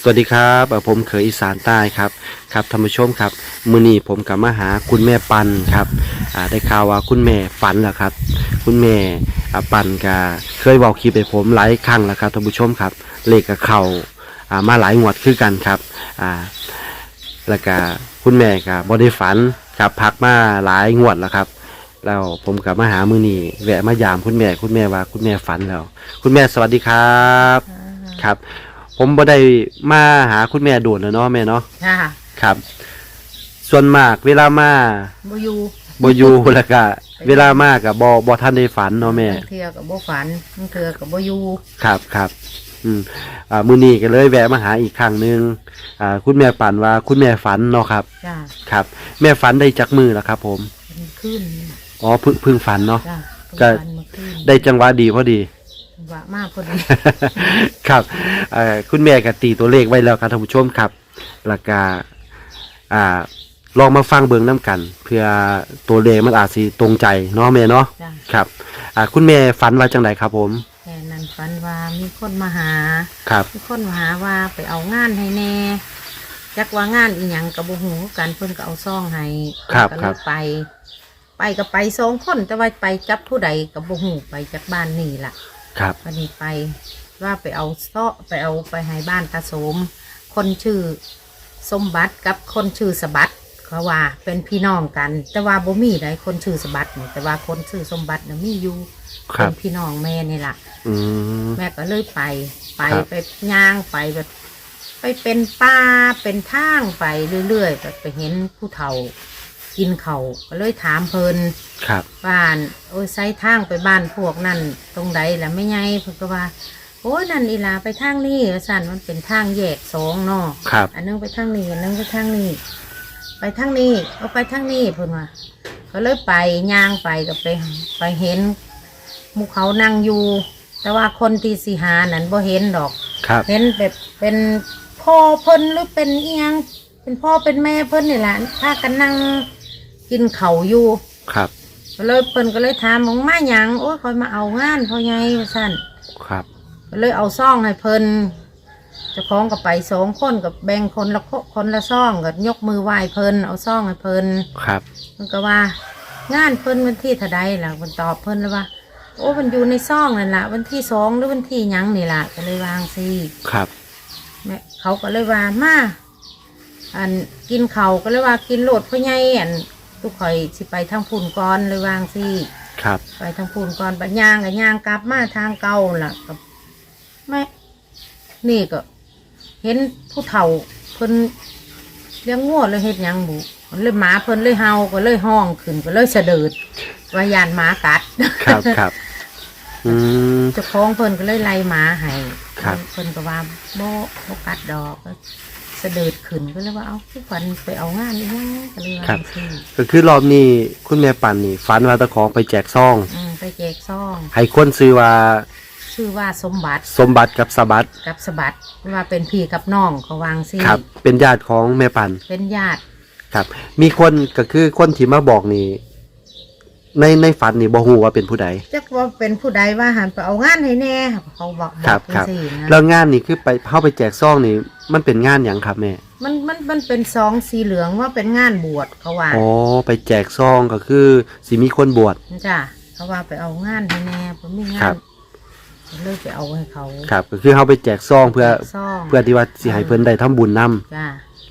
สวัสดีครับเอ่อผมเขยอีสานใต้ครับครับท่านผู้ชมครับมือนี้ผมกับมาหาคุณแม่ปันครับอ่าได้ข่าวว่าคุณแม่ฝันแล้วครับ คุณแม่อ่าปันก็เคยบอกคลิปไปผมหลายครั้งแล้วครับท่านผู้ชมครับเลขกับเขาอ่ามาหลายงวดคือกันครับอ่าแล้วก็คุณแม่ก็บ่ได้ฝันครับพักมาหลายงวดแล้วครับแล้วผมกับมาหามือนี้แวะมายามคุณแม่คุณแม่ว่าคุณแม่ฝันแล้ว คุณแม่สวัสดีครับครับ ผมบ่ได้มาหาคุณแม่โดดแล้วเนาะแม่เนาะค่ะครับ ส่วนมากเวลามาบอยู่บ่อยู่แล้วก็เวลามาก็บ่บ่ทันได้ฝันเนาะแม่บางเทือกับบ่ฝันบางเทือกับบ่อยู่ครับครับอืมอ่ามื้อนี้ก็เลยแวะมาหาอีกครั้งหนึงอ่า คุณแม่ปันว่าคุณแม่ฝันเนาะครับจ้าครับ แม่ฝันได้จักมือแล้วครับ ผมเป็นขึ้นอ๋อเพิ่งเพิ่งฝันเนาะจ้าก็ฝันเมื่อคืนได้จังหวะดีพอดีจังห วะมากพอดีครับเอ่อคุณแม่ก็ตีตัวเลขไว้แล้วครับท่านผู้ชมครับแล้วก็อ่าลองมาฟังเบิ่งน้ำกัน เพื่อตัวเลขมันอาจสิตรงใจเนาะแม่เนาะจ้าครับอ่าคุณแม่ฝันว่าจังไดครับผมแค่นั้นฝันว่ามีคนมาหาครับมีคนมาหาว่าไปเอางานให้แน่จักว่างานอีหยังกับบ่ฮู้กันเพิ่นก็เอาซองให้ครับก็คเลรับยไป ไปก็ไปสองคนแต่ว่าไปจับผู้ใดกับบ่ฮู้ไปจากบ้านนี่ล่ะ ครับ วันนี้ไปว่าไปเอาเซาะไปเอาไปให้บ้านตาโสม คนชื่อสมบัติกับคนชื่อสบัติเขาว่าเป็นพี่น้องกัน แต่ว่าบ่มีไดคนชื่อสบัตินี่แต่ว่าคนชื่อสมบัติน่ะมีอยู่ครัเป็บ นพี่น้องแม่นี่ล่ะ อืม แม่ก็เลยไป ไปครับ ไปย่างไปแบบ ไปเป็นป้าเป็นทางไปเรื่อยๆแบบไปเห็นผู้เฒ่า กินเขาวก็เลยถามเพลินครับบ้านโอ้ยไซทางไปบ้านพวกนั่นตรงใดล่ะไม่ไงเพิ่นก็ว่า โอ้ยนั่นอีหลาไปทางนี้ว่าสั่นมันเป็นทางแยกสองเนาะครับอันนึงไปทางนี้อันนึงไปทางนี้ ไปทางนี้เอาไปทางนี้เพิ่นว่าก็เลยไปย่างไปก็ไปไปเห็นหมูเขานั่งอยู่ แต่ว่าคนที่สีหานั้นบ่เห็นดอก ครับเห็นแบบเป็นพ่อเพิ่นหรือเป็นเอียงเป็นพ่อเป็นแม่เพิ่นนี่แหละพากันนั่ง กินเขาวอยู่ครับก็เลยเพิ่นก็เลยถามมองมาหยังโอ้ยคอยมาเอางานพ่อใหญ่ว่าสั่นครับ ก็เลยเอาซ่องให้เพิ่นเจะคล้าของกับไปสองคนกับแบ่งคนละคนคนละซ่องกับยกมือไหว้เพิ่นเอาซ่องให้เพิ่น ครับเพิ่นก็ว่า งานเพิ่นวันที่เท่าใดล่ะเพิ่นตอบเพิ่นเลยว่า โอ้มันอยู่ในซ่องนั่นล่ะ วันที่สองหรือวันที่หยังนี่ล่ะก็เลยวางสิครับ แม่เขาก็เลยว่ามาอันกินเขาวก็เลยว่ากินโหลดพ่อใหญ่อัน ทุกข่อยสิไปทางพุ่นก่อนเลยวางสิครับ ไปทางพุ่นก่อนไปย่างกับย่างกลับมาทางเก่าล่ะกับแม่นี่ก็ เห็นผู้เฒ่าเพิ่นเลี้ยงงัวเลยเฮ็ดหยังบุมันเลยหมาเพิ่นเลยเฮาก็เลยห้องขึ้นก็เลยสะดืดว่ายานหมากัดครับครับอืม เจ้าของเพิ่นก็เลยไล่หมาให้ครับ เพิ่นก็ว่าบ่บ่กัดดอกก็ สะดืดขึ้นก็เลยว่าเอาทุกวันไปเอางานนี่ยังก็เลยว่าครับจังซี่ก็คือรอบนี้คุณแม่ปันนี่ฝันว่าตะของไปแจกซองอืมไปแจกซองให้คนซื้อว่าชื่อว่าสมบัติสมบัติกับสบัติกับสบัติว่าเป็นพี่กับน้องเขาวางสิครับ เป็นญาติของแม่ปันเป็นญาติครับ มีคนก็คือคนที่มาบอกนี่ ในในฝันนี่บ่ฮู้ว่าเป็นผู้ใดจักว่าเป็นผู้ใดว่าหันไปเอางานให้แน่เขาบอกบครัอบกครับจังซี่นะแล้วงานนี่คือไปเข้าไปแจกซองนี่มันเป็นงานหยังครับแม่มันมันมันเป็นซองสีเหลืองว่าเป็นงานบวชเขาว่าอ๋อไปแจกซองก็คือสิมีคนบวชจ้ะเขาว่าไปเอางานให้แน่ผมมีงาครันบก็เลยไปเอาให้เขาครับก็คือเข้าไปแจกซองเพื่อซองเพื่อที่ว่าสิให้เพิ่นได้ทำบุญนํจ้ะ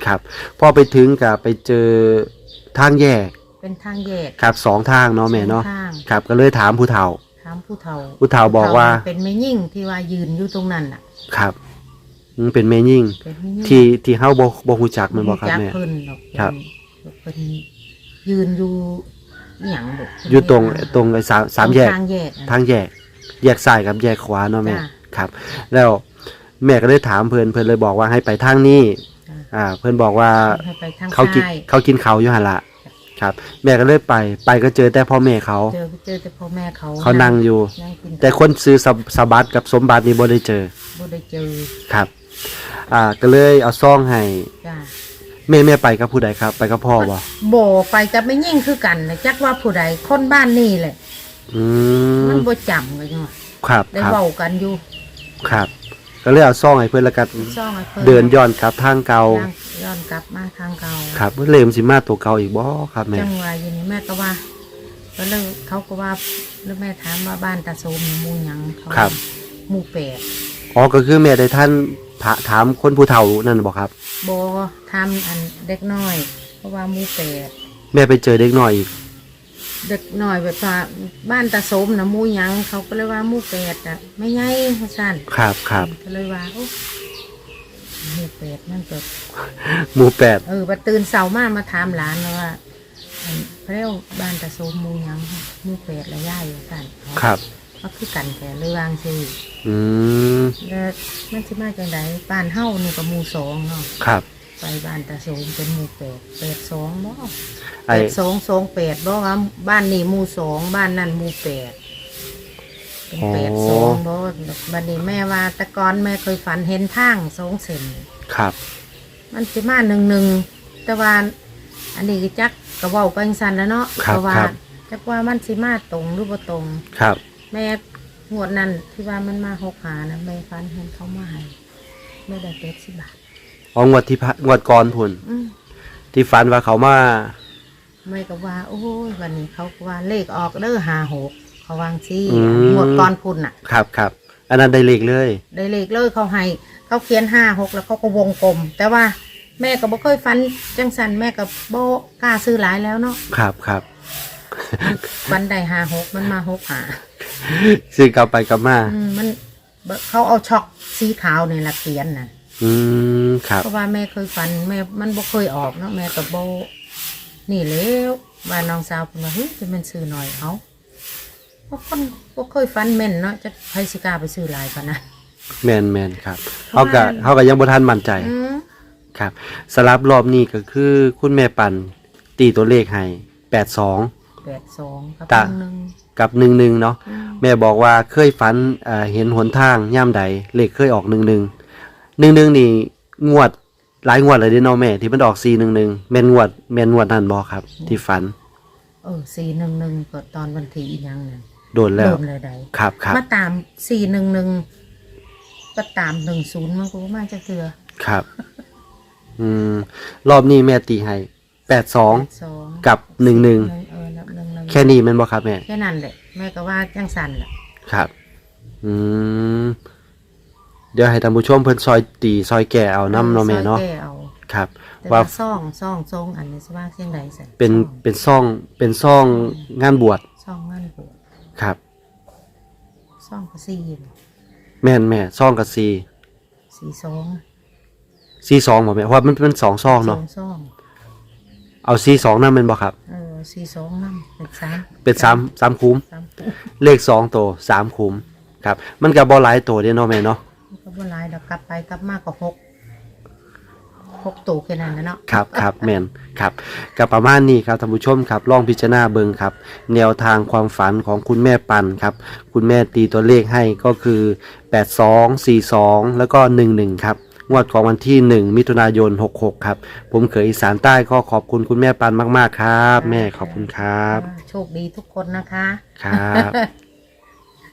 ครับพอไปถึงก็ไปเจอทางแยก เป็นทางแยกครับสองทางเนาะแม่เนาะทางครับก็เลยถามผู้เฒ่า ถามผู้เฒ่าผู้เฒ่าบอกว่า เป็นแม่ยิ่งที่ว่ายืนอยู่ตรงนั้นน่ะครับอืมเป็นแม่ยิ่ง เป็นแม่ยิ่งที่ที่เฮาบ่บ่ฮู้จักแมันบ่ครับจักแม่ เพิ่นหรอกครับ เพิ่นยืนอยู่อหย่างบุอยู่ตรงตรงไอ้สามสามแยก ทางแยกน่ะ ทางแยก แยกซ้ายกับแยกขวาเนาะแม่จ้ะครับ แล้วแม่ก็เลยถามเพิ่นเพิ่นเลยบอกว่าให้ไปทางนี้จ้ะ อ่า เพิ่นบอกว่าให้ไปทางเขากินซ้ายเขากินเขาวอยู่หั่นละ ครับ แม่ก็เลยไป ไปก็เจอแต่พ่อแม่เขา เจอเจอแต่พ่อแม่เขาเขานั่งอยู่ นั่งกินแต่คนซื้อสบสบัติกับสมบัตินี่บ่ได้เจอบ่ได้เจอครับ อ่าก็เลยเอาซองให้จ้ะแม่แม่ไปกับผู้ใดครับ ไปกับพ่อบ่โบไปกับไม่ยิ่งคือกันนะจักว่าผู้ใดคนบ้านนี่แหละ อืมันมบ่จำกันจังว่าครับได้ครับเว้ากันอยู่ครับ ก็เลยเอาซ่องให้เพิ่นแล้วก็ซ่องให้เพิ่นเดินย้อนกลับทางเก่าย่าง ย้อนกลับมาทางเก่าครับเลมสิมาตัวเก่าอีกบ่ครับแม่จังหวะอยู่นี่แม่ก็ว่าก็เลยเขาก็ว่าแล้วแม่ถามว่าบ้านตาโสมหมูหยังเขาครับ หมูแปดอ๋อก็คือแม่ได้ท่านถาถามคนผู้เฒ่านั่นบ่ครับ โบทำอันเด็กน้อย เพราะว่าหมูแปดแม่ไปเจอเด็กน้อยอีกเด็กน้อยแบบว่าบ้านตาโสมนะหมูหยังเขาก็เลยว่าหมูแปดอะไม่ไงพ่อสั้นครับครับก็เลยว่าโอ้ หมูแปดมันเกิดหมู่แปดเออมาตื่นเสาร์มามาถามหลานแล้วว่าอันเรียกบ้านตาโสมหมูหยังหมูแปดและย่ายพ่อสั้นครับ ก็คือกันแค่เลยวางสิอืมแล้วมันสิมาจังไดบ้านเฮานี่ก็หมู่สองเนาะครับ ไปบ้านตาโสมเป็นหมู่แปดแปดสองบ่ไอ้แปดสองสองแปดบ่ว่าบ้านนี่หมู่สองบ้านนั่นหมู่แปด เป็นแปดสองบ่บัดนี้แม่ว่าแต่ก่อนแม่เคยฝันเห็นทางสองเส้นครับ มันสิมาหนึ่งหนึ่งแต่ว่าอันนี้ก็จักก็เว้าไปจังซั่นแล้วเนาะครับก็ว่าครับ จักว่ามันสิมาตรงหรือบ่ตรง ครับ แม่งวดนั้นที่ว่ามันมาหกหานะแม่ฟันเห็นเขามาให้แม่ได้เป็ดสิบบาทอ๋องวดที่พะงวดก่อนพุ่นอืม ที่ฝันว่าเขามาแม่ก็ว่า โอ้ยวันนี้เขาก็ว่าเลขออกเด้อหาหก เขาวางซี่อืมงวดก่อนพุ่นน่ะ ครับครับอันนั้นได้เลขเลย ได้เลขเลยเขาให้เขาเขียนห้าหกแล้วเขาก็วงกลม แต่ว่าแม่ก็บ่เคยฟันจังสันแม่ก็บ่กล้าซื้อหลายแล้วเนาะครับครับฟันได้หาหกมันมาหกหาซื้อกลับไปกลับมา อืมมันเขาเอาช็อกสีขาวนี่ละเขียนน่ะ อืมครับ เพราะว่าแม่เคยฝันแม่มันบ่เคยออกเนาะแม่ก็บ่นี่แล้วว่าน้องสาวเพิ่นว่าเฮ้ยจะเป็นซื้อหน่อยเอา บ่คนบ่เคยฝันแม่นเนาะจะไผสิกล้าไปซื้อหลายปานนะแมนแมนครับเพเขาราะก็ว่าเขาก็ยังบ่ทันมั่นใจอืมครับสลับรอบนี้ก็คือคุณแม่ปันตีตัวเลขให้แปดสอง82กับตะหนึ่งกับหนึ่งหนึ่งเนาะ อืมแม่บอกว่าเคยฝันเอ่อเห็นหนทางย่ามใดเลขเคยออกหนึ่งหนึ่งหนึ่งหนึ่งนี่งวดหลายงวดเลยเด้เนาะแม่ที่มันออกสี่หนึ่งหนึ่งแม่นงวดแม่นงวดนั่นบอครับ ที่ฝันเออ411ก็ตอนวันที่อีหยังนั่น โดนแล้ว โดนเลยใดครับครับมาตาม411ก็ตาม10มันก็บ่มาจักเทื่อครับ อืม รอบนี้แม่ตีให้แปดสอง82กับหนึ่งหนึ่งเออนับหนึ่งหนึ่งแค่นี้แม่นบอครับแม่ แค่นั้นแหละแม่ก็ว่าจังสันแหละครับ อืม เดี๋ยวให้ท่านผู้ชมเพิ่นซอยตีซอยแก่เอาน้ำเนาะแม่เนาะ ซอยแก้เอาครับ แต่ว่าว่าซ่องซ่องทรงอันนี้สิว่าเสียงใดสันเป็นซ่องเป็นซ่อง เป็นซ่องงานบวช ซ่องเงินบวช ครับซ่องก็สี่แม่นแม่ซ่องกับซีสี่สองซีสองบ่แม่เพราะว่ามันเป็นสองซ่องสอเนาะงซ่องเอาซีสองนั่นเป็นบ่ครับ เออสี่สองนั่นเป็นสามเป็นสามสามคุ้ม สามเลขสองตัวสามคุ้มครับ มันก็บ่หลายตัวเด้เนาะแม่เนาะ มันก็บ่หลายดอกกลับไปกลับมาก็หก หกตัวแค่นั้นนะเนาะครับครับแม่นครับกับประมาณนี้ครับท่านผู้ชมครับลองพิจารณาเบิ่งครับ แนวทางความฝันของคุณแม่ปันครับ คุณแม่ตีตัวเลขให้ก็คือ 82 42 แล้วก็ 11 ครับงวดของวันที่ 1 มิถุนายน 66 ครับ ผมเขยอีสานใต้ก็ขอบคุณคุณแม่ปันมาก ๆ ครับ แม่ขอบคุณครับ โชคดีทุกคนนะคะ ครับ